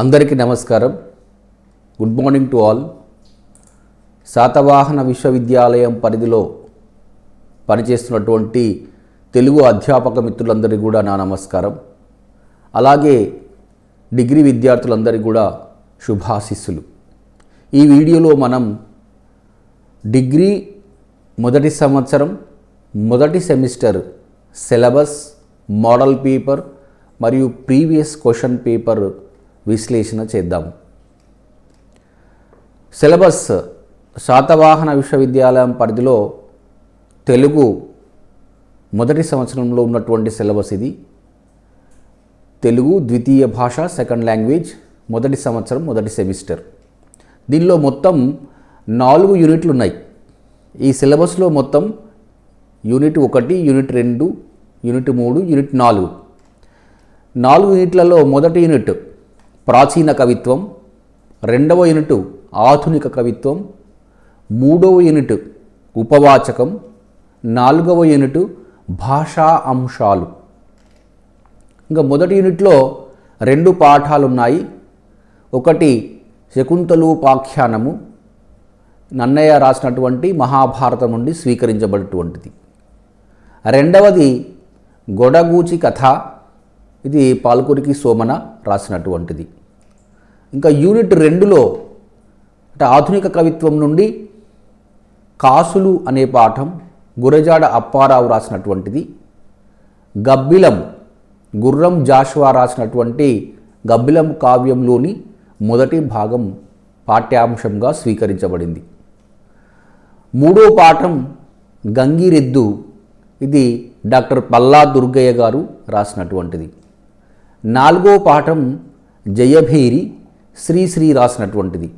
అందరికీ నమస్కారం. Good morning to all. Satavahana విశ్వవిద్యాలయం పరిధిలో పనిచేస్తున్నటువంటి తెలుగు అధ్యాపక మిత్రులందరికీ కూడా నా నమస్కారం. అలాగే డిగ్రీ విద్యార్థులందరికీ కూడా శుభాశిస్సులు. ఈ వీడియోలో మనం డిగ్రీ మొదటి సంవత్సరం మొదటి సెమిస్టర్ సిలబస్ మోడల్ పేపర్ మరియు ప్రీవియస్ క్వశ్చన్ పేపర్ విశ్లేషణ చేద్దాం. సిలబస్ శాతవాహన విశ్వవిద్యాలయం పరిధిలో తెలుగు మొదటి సంవత్సరంలో ఉన్నటువంటి సిలబస్ ఇది. తెలుగు ద్వితీయ భాష సెకండ్ లాంగ్వేజ్ మొదటి సంవత్సరం మొదటి సెమిస్టర్. దీనిలో మొత్తం నాలుగు యూనిట్లు ఉన్నాయి. ఈ సిలబస్లో మొత్తం యూనిట్ ఒకటి యూనిట్ రెండు యూనిట్ మూడు యూనిట్ నాలుగు. నాలుగు యూనిట్లలో మొదటి యూనిట్ ప్రాచీన కవిత్వం రెండవ యూనిట్ ఆధునిక కవిత్వం మూడవ యూనిట్ ఉపవాచకం నాలుగవ యూనిట్ భాషా అంశాలు. ఇంకా మొదటి యూనిట్లో రెండు పాఠాలు ఉన్నాయి ఒకటి శకుంతలూపాఖ్యానము నన్నయ్య రాసినటువంటి మహాభారతం నుండి స్వీకరించబడినటువంటిది. రెండవది గొడగూచి కథ ఇది పాల్కురికి సోమన రాసినటువంటిది. ఇంకా యూనిట్ రెండులో అంటే ఆధునిక కవిత్వం నుండి కాసులు అనే పాఠం గురజాడ అప్పారావు రాసినటువంటిది గబ్బిలం గుర్రం జాషువా రాసినటువంటి గబ్బిలం కావ్యంలోని మొదటి భాగం పాఠ్యాంశంగా స్వీకరించబడింది. మూడో పాఠం గంగిరెద్దు ఇది డాక్టర్ పల్లా దుర్గయ్య గారు రాసినటువంటిది. నాలుగో పాఠం జయభేరి శ్రీశ్రీ రాసినటువంటిది.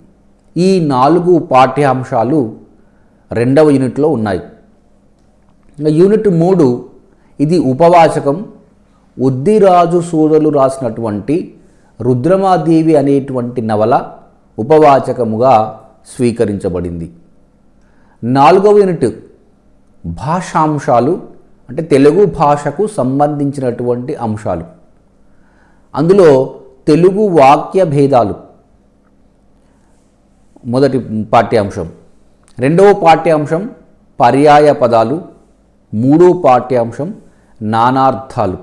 ఈ నాలుగు పాఠ్యాంశాలు రెండవ యూనిట్లో ఉన్నాయి. యూనిట్ మూడు ఇది ఉపవాచకం. ఉద్దిరాజు సూదలు రాసినటువంటి రుద్రమాదేవి అనేటువంటి నవల ఉపవాచకముగా స్వీకరించబడింది. నాలుగవ యూనిట్ భాషాంశాలు అంటే తెలుగు భాషకు సంబంధించినటువంటి అంశాలు. అందులో తెలుగు వాక్య భేదాలు మొదటి పాఠ్యాంశం రెండవ పాఠ్యాంశం పర్యాయ పదాలు. మూడో పాఠ్యాంశం నానార్థాలు.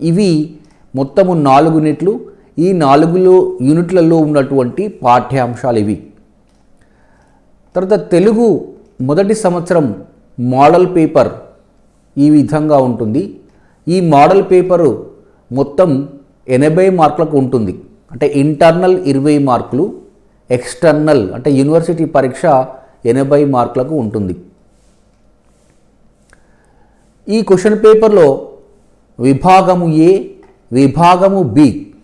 ఇవి మొత్తము నాలుగు యూనిట్లు ఈ నాలుగులో యూనిట్లలో ఉన్నటువంటి పాఠ్యాంశాలు ఇవి. తర్వాత తెలుగు మొదటి సంవత్సరం మోడల్ పేపర్ ఈ విధంగా ఉంటుంది. ఈ మోడల్ పేపరు మొత్తం ఎనభై మార్కులకు ఉంటుంది. అంటే ఇంటర్నల్ ఇరవై మార్కులు. ఎక్స్టర్నల్ అంటే యూనివర్సిటీ పరీక్ష ఎనభై మార్కులకు ఉంటుంది. ఈ క్వశ్చన్ పేపర్లో విభాగము ఏ విభాగము బి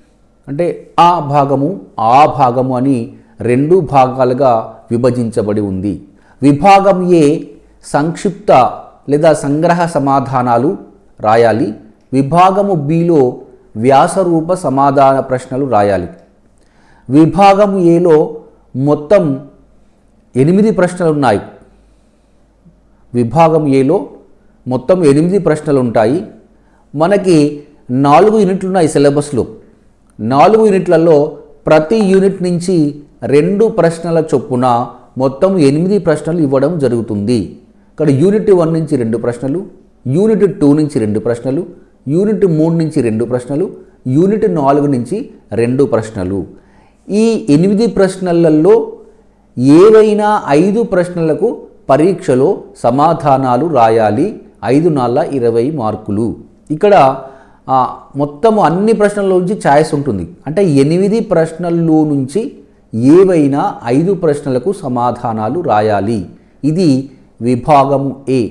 అంటే ఆ భాగము ఆ భాగము అని రెండు భాగాలుగా విభజించబడి ఉంది. విభాగం ఏ సంక్షిప్త లేదా సంగ్రహ సమాధానాలు రాయాలి. విభాగము బిలో వ్యాసరూప సమాధాన ప్రశ్నలు రాయాలి. విభాగం ఏలో మొత్తం ఎనిమిది ప్రశ్నలు ఉన్నాయి విభాగం ఏలో మొత్తం ఎనిమిది ప్రశ్నలు ఉంటాయి మనకి నాలుగు యూనిట్లు ఉన్నాయి సిలబస్లో. నాలుగు యూనిట్లలో ప్రతి యూనిట్ నుంచి రెండు ప్రశ్నల చొప్పున మొత్తం ఎనిమిది ప్రశ్నలు ఇవ్వడం జరుగుతుంది. ఇక్కడ యూనిట్ వన్ నుంచి రెండు ప్రశ్నలు యూనిట్ టూ నుంచి రెండు ప్రశ్నలు యూనిట్ మూడు నుంచి రెండు ప్రశ్నలు యూనిట్ నాలుగు నుంచి రెండు ప్రశ్నలు. ఈ ఎనిమిది ప్రశ్నలలో ఏవైనా ఐదు ప్రశ్నలకు పరీక్షలో సమాధానాలు రాయాలి. ఐదు నాళ్ళ ఇరవై మార్కులు. ఇక్కడ మొత్తము అన్ని ప్రశ్నల నుంచి ఛాయిస్ ఉంటుంది. అంటే ఎనిమిది ప్రశ్నల్లో నుంచి ఏవైనా ఐదు ప్రశ్నలకు సమాధానాలు రాయాలి. ఇది విభాగము ఏ.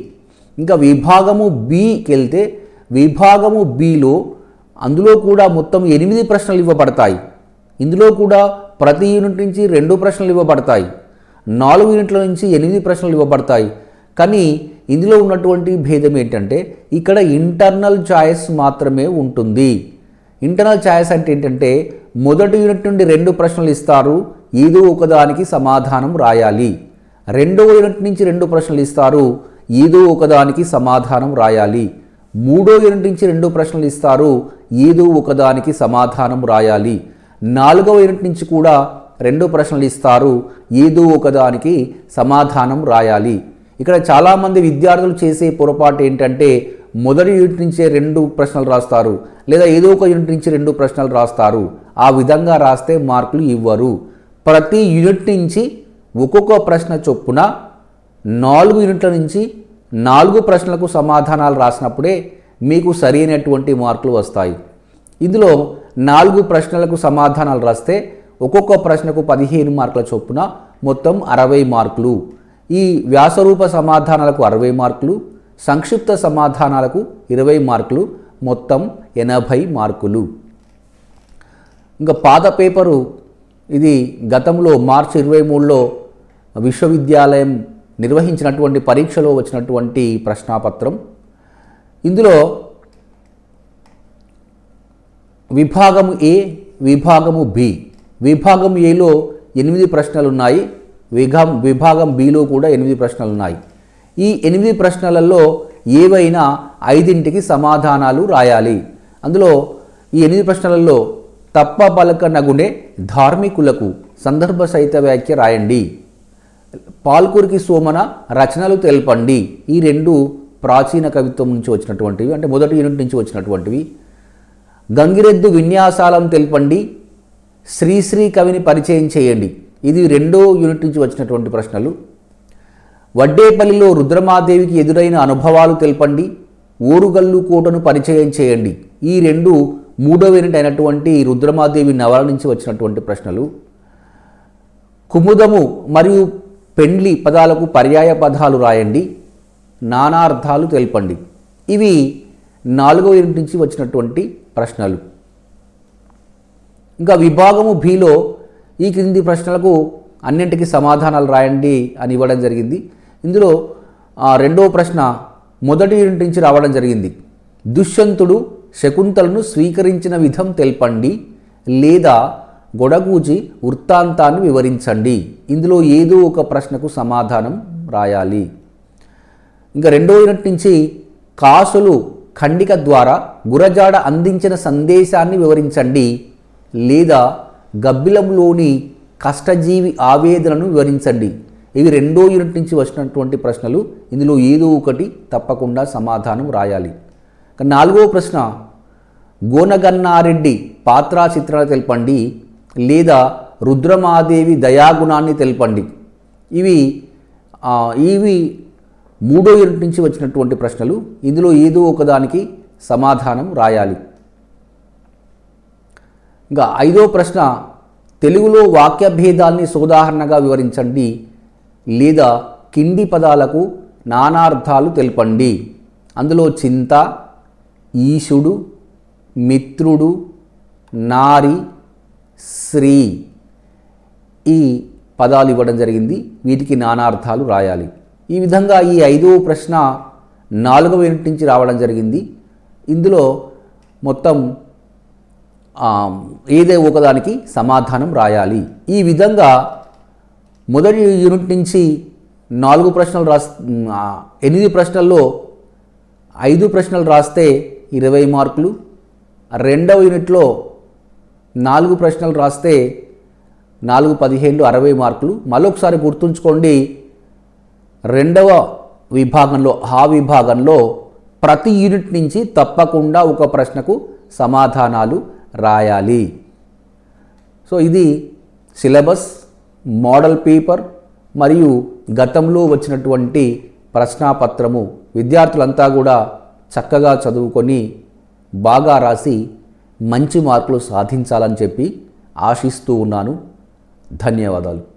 ఇంకా విభాగము బికి వెళ్తే విభాగము బిలో అందులో కూడా మొత్తం ఎనిమిది ప్రశ్నలు ఇవ్వబడతాయి. ఇందులో కూడా ప్రతి యూనిట్ నుంచి రెండు ప్రశ్నలు ఇవ్వబడతాయి. నాలుగు యూనిట్ల నుంచి ఎనిమిది ప్రశ్నలు ఇవ్వబడతాయి. కానీ ఇందులో ఉన్నటువంటి భేదం ఏంటంటే ఇక్కడ ఇంటర్నల్ ఛాయిస్ మాత్రమే ఉంటుంది. ఇంటర్నల్ ఛాయిస్ అంటే ఏంటంటే మొదటి యూనిట్ నుండి రెండు ప్రశ్నలు ఇస్తారు ఏదో ఒకదానికి సమాధానం రాయాలి. రెండవ యూనిట్ నుంచి రెండు ప్రశ్నలు ఇస్తారు ఏదో ఒకదానికి సమాధానం రాయాలి. మూడో యూనిట్ నుంచి రెండు ప్రశ్నలు ఇస్తారు ఏదో ఒకదానికి సమాధానం రాయాలి. నాలుగవ యూనిట్ నుంచి కూడా రెండు ప్రశ్నలు ఇస్తారు. ఏదో ఒకదానికి సమాధానం రాయాలి. ఇక్కడ చాలామంది విద్యార్థులు చేసే పొరపాటు ఏంటంటే మొదటి యూనిట్ నుంచే రెండు ప్రశ్నలు రాస్తారు లేదా ఏదో ఒక యూనిట్ నుంచి రెండు ప్రశ్నలు రాస్తారు. ఆ విధంగా రాస్తే మార్కులు ఇవ్వరు. ప్రతి యూనిట్ నుంచి ఒక్కొక్క ప్రశ్న చొప్పున నాలుగు యూనిట్ల నుంచి నాలుగు ప్రశ్నలకు సమాధానాలు రాసినప్పుడే మీకు సరైనటువంటి మార్కులు వస్తాయి. ఇందులో నాలుగు ప్రశ్నలకు సమాధానాలు రాస్తే ఒక్కొక్క ప్రశ్నకు పదిహేను మార్కుల చొప్పున మొత్తం అరవై మార్కులు. ఈ వ్యాసరూప సమాధానాలకు అరవై మార్కులు సంక్షిప్త సమాధానాలకు ఇరవై మార్కులు మొత్తం ఎనభై మార్కులు. ఇంకా పాత పేపరు ఇది గతంలో మార్చి ఇరవై మూడులో విశ్వవిద్యాలయం నిర్వహించినటువంటి పరీక్షలో వచ్చినటువంటి ప్రశ్నాపత్రం. ఇందులో విభాగము ఏ విభాగము బి. విభాగం ఏలో ఎనిమిది ప్రశ్నలు ఉన్నాయి విభా విభాగం బిలో కూడా ఎనిమిది ప్రశ్నలు ఉన్నాయి ఈ ఎనిమిది ప్రశ్నలలో ఏవైనా ఐదింటికి సమాధానాలు రాయాలి. అందులో ఈ ఎనిమిది ప్రశ్నలలో తప్ప పలకనగునే ధార్మికులకు సందర్భ సహిత వ్యాఖ్య రాయండి. పాల్కురికి సోమన రచనలు తెలపండి. ఈ రెండు ప్రాచీన కవిత్వం నుంచి వచ్చినటువంటివి అంటే మొదటి యూనిట్ నుంచి వచ్చినటువంటివి. గంగిరెద్దు విన్యాసాలను తెలపండి. శ్రీశ్రీ కవిని పరిచయం చేయండి. ఇది రెండో యూనిట్ నుంచి వచ్చినటువంటి ప్రశ్నలు. వడ్డేపల్లిలో రుద్రమాదేవికి ఎదురైన అనుభవాలు తెలపండి. ఊరుగల్లు కోటను పరిచయం చేయండి. ఈ రెండు మూడో యూనిట్ అయినటువంటి రుద్రమాదేవి నవల నుంచి వచ్చినటువంటి ప్రశ్నలు. కుముదము మరియు పెండ్లి పదాలకు పర్యాయ పదాలు రాయండి. నానార్థాలు తెలపండి. ఇవి నాలుగో యూనిట్ నుంచి వచ్చినటువంటి ప్రశ్నలు. ఇంకా విభాగము బిలో ఈ క్రింది ప్రశ్నలకు అన్నింటికి సమాధానాలు రాయండి అని ఇవ్వడం జరిగింది. ఇందులో రెండవ ప్రశ్న మొదటి యూనిట్ నుంచి రావడం జరిగింది. దుష్యంతుడు శకుంతలను స్వీకరించిన విధం తెలపండి లేదా గొడగూచి వృత్తాంతాన్ని వివరించండి. ఇందులో ఏదో ఒక ప్రశ్నకు సమాధానం రాయాలి. ఇంకా రెండో యూనిట్ నుంచి కాసులు ఖండిక ద్వారా గురజాడ అందించిన సందేశాన్ని వివరించండి లేదా గబ్బిలంలోని కష్టజీవి ఆవేదనను వివరించండి. ఇవి రెండో యూనిట్ నుంచి వచ్చినటువంటి ప్రశ్నలు. ఇందులో ఏదో ఒకటి తప్పకుండా సమాధానం రాయాలి. నాలుగో ప్రశ్న గోనగన్నారెడ్డి పాత్రా చిత్రాలు తెలపండి లేదా రుద్రమాదేవి దయాగుణాన్ని తెలపండి. ఇవి ఇవి మూడో యూనిట్ నుంచి వచ్చినటువంటి ప్రశ్నలు ఇందులో ఏదో ఒకదానికి సమాధానం రాయాలి. ఇంకా ఐదో ప్రశ్న తెలుగులో వాక్య భేదాల్ని సోదాహరణగా వివరించండి లేదా కింది పదాలకు నానార్థాలు తెలపండి. అందులో చింత ఈశుడు మిత్రుడు నారి శ్రీ ఈ పదాలు ఇవ్వడం జరిగింది. వీటికి నానార్థాలు రాయాలి. ఈ విధంగా ఈ ఐదవ ప్రశ్న నాలుగవ యూనిట్ నుంచి రావడం జరిగింది. ఇందులో మొత్తం ఏదే ఒకదానికి సమాధానం రాయాలి. ఈ విధంగా మొదటి యూనిట్ నుంచి నాలుగు ప్రశ్నలు రాస్ ఎనిమిది ప్రశ్నల్లో ఐదు ప్రశ్నలు రాస్తే ఇరవై మార్కులు. రెండవ యూనిట్లో నాలుగు ప్రశ్నలు రాస్తే నాలుగు పదిహేను అరవై మార్కులు. మరొకసారి గుర్తుంచుకోండి రెండవ విభాగంలో ఆ విభాగంలో ప్రతి యూనిట్ నుంచి తప్పకుండా ఒక ప్రశ్నకు సమాధానాలు రాయాలి. సో ఇది సిలబస్ మోడల్ పేపర్ మరియు గతంలో వచ్చినటువంటి ప్రశ్నాపత్రము. విద్యార్థులంతా కూడా చక్కగా చదువుకొని బాగా రాసి మంచి మార్కులు సాధించాలని చెప్పి ఆశిస్తూ ఉన్నాను. ధన్యవాదాలు.